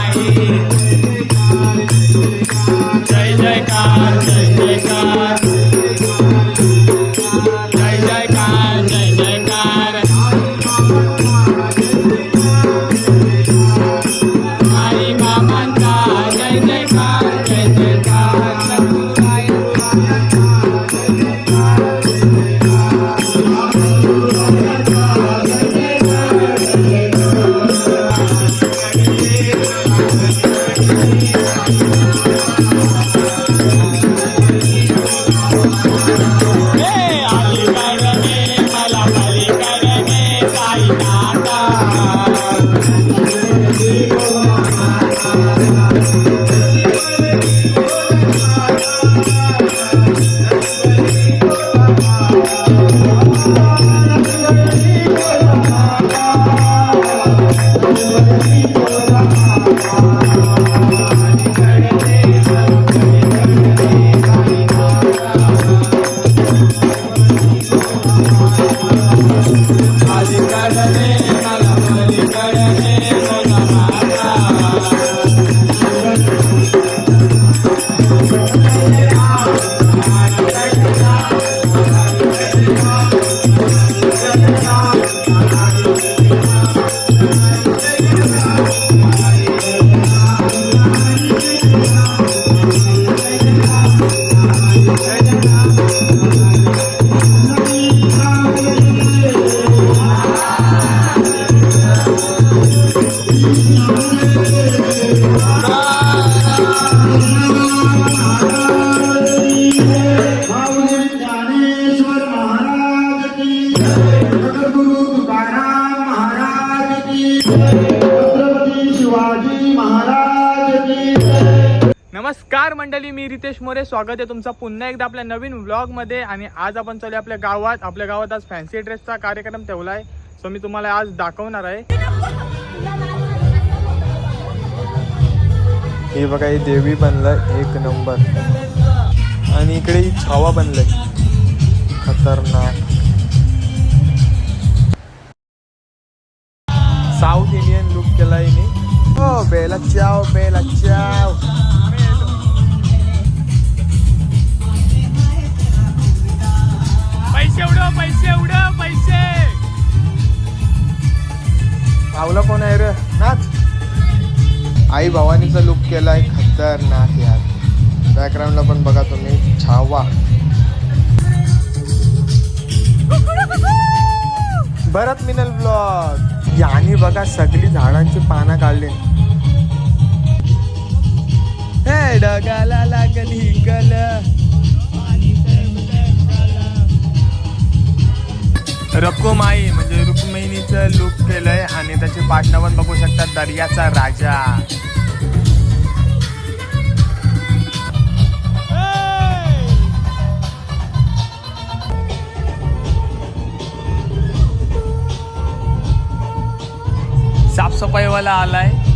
নাই रितेश मोरे स्वागत आहे तुमचं पुन्हा एकदा आपल्या नवीन व्लॉगमध्ये. आणि आज आपण चालू आपल्या गावात. आपल्या गावात आज फॅन्सी ड्रेसचा कार्यक्रम ठेवला आहे. सो मी तुम्हाला आज दाखवणार आहे. हे बघा ही देवी बनलं एक नंबर. आणि इकडे ही छावा बनलंय. खतरनाक. साऊथ इंडियन लुक केलाय हिने. हो बेला चाव बेला चाव. पैसे उडव पैसे उडव पैसे. पावला कोण आहे रे? नाच. आई भवानीचा लुक केलाय खतरनाक यार. बॅकग्राऊंडला पण बघा तुम्ही छावा. भरत मिनल ब्लॉग. याने बघा सगळी झाडांची पानं काढली. हे डगाला लागली गल रकुमाई म्हणजे रुक्मिणीचं लुक केलंय आणि त्याची पाटणं पण बघू शकतात दर्याचा राजा. साफसफाईवाला आलाय.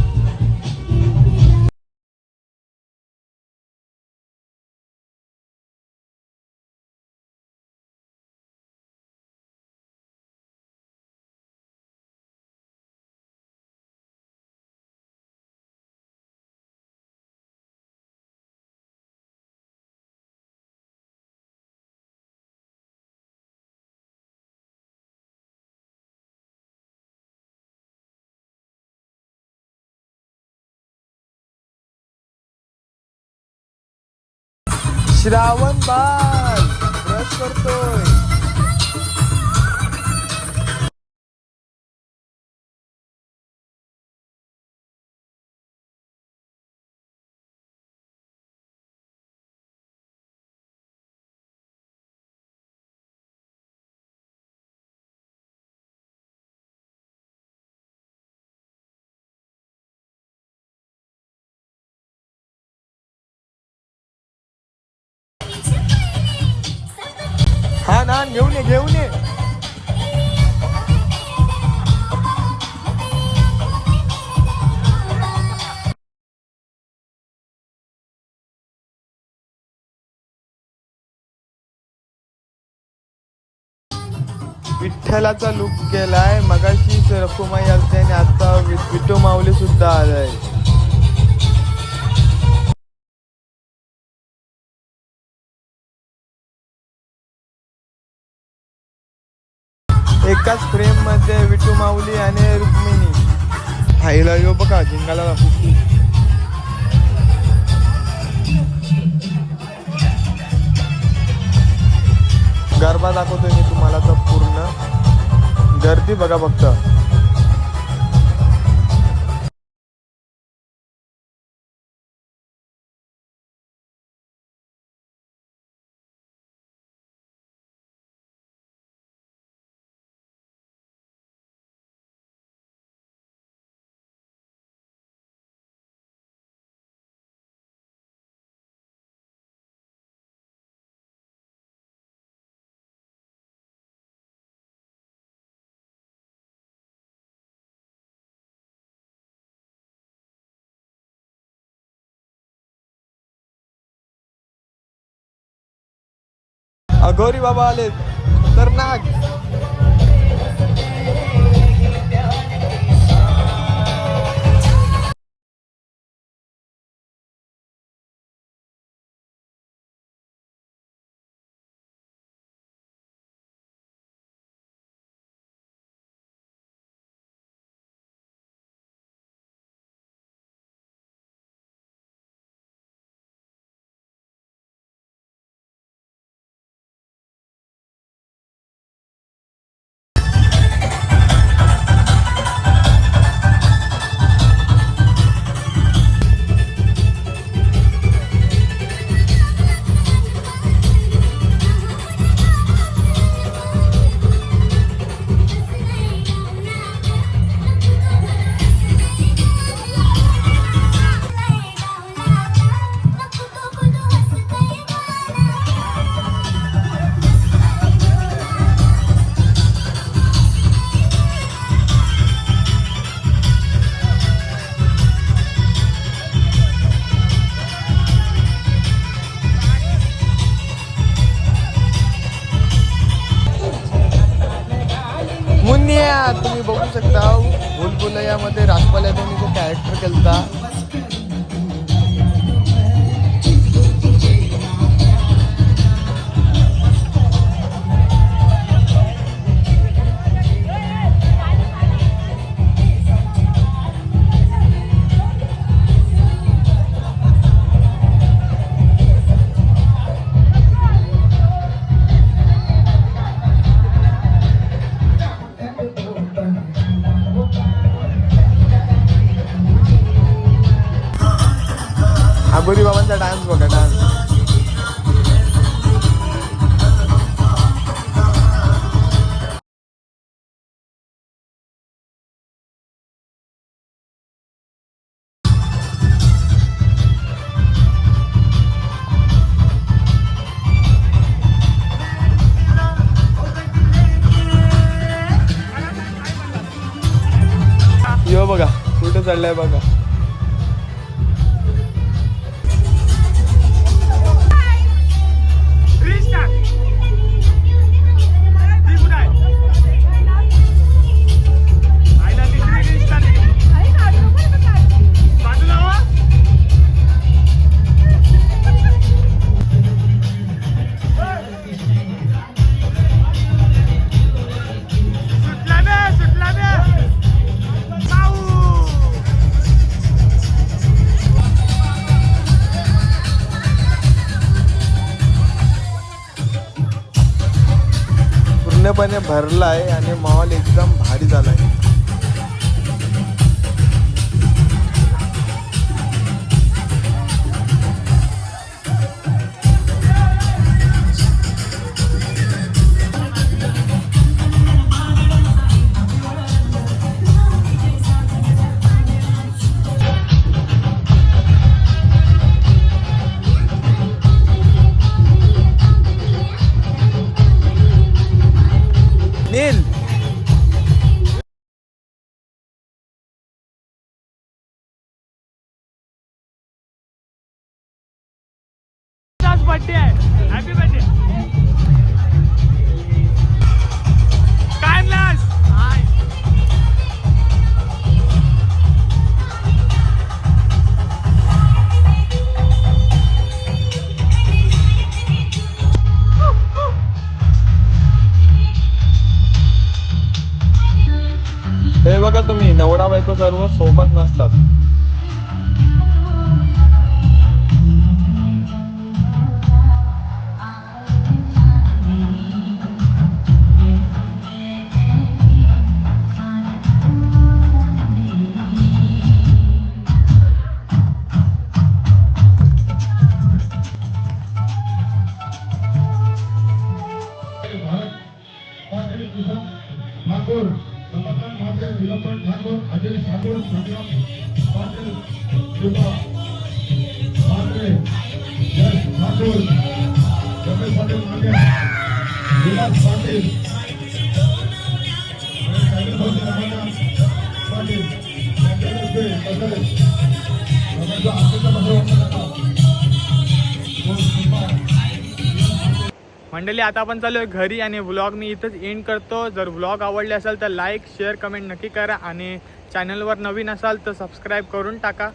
श्रावण बाल. ब्रश करतोय. हा ना घेऊन ये घेऊन ये विठ्ठलाचा लुक केलाय मगाशी रकुमाई असते आणि आता विठू माऊली सुद्धा आलाय. एकाच फ्रेममध्ये माऊली आणि रुक्मिणी. हायला यो बघा झिंगाला दाखवतो गरबा दाखवतोय मी तुम्हाला तर पूर्ण. गर्दी बघा फक्त. अघोरी बाबा आले खतरनाक. मुन्निया बघू शकता. भुलभुलैयामध्ये राजपाल यादवनी जो कॅरेक्टर केलता आगोरी बाबांचा डान्स बघा डान्स यो बघा कुठं चाललाय बघा. भरला आहे आणि माहोल एकदम भारी झाला आहे नवरा सर्व सोबत नसतात. मंडळी आता आपण चालू आहे घरी आणि व्लॉग मी इथंच एंड करतो. जर व्लॉग आवडले असेल तर लाईक शेअर कमेंट नक्की करा आणि चॅनलवर नवीन असाल तर सबस्क्राईब करून टाका.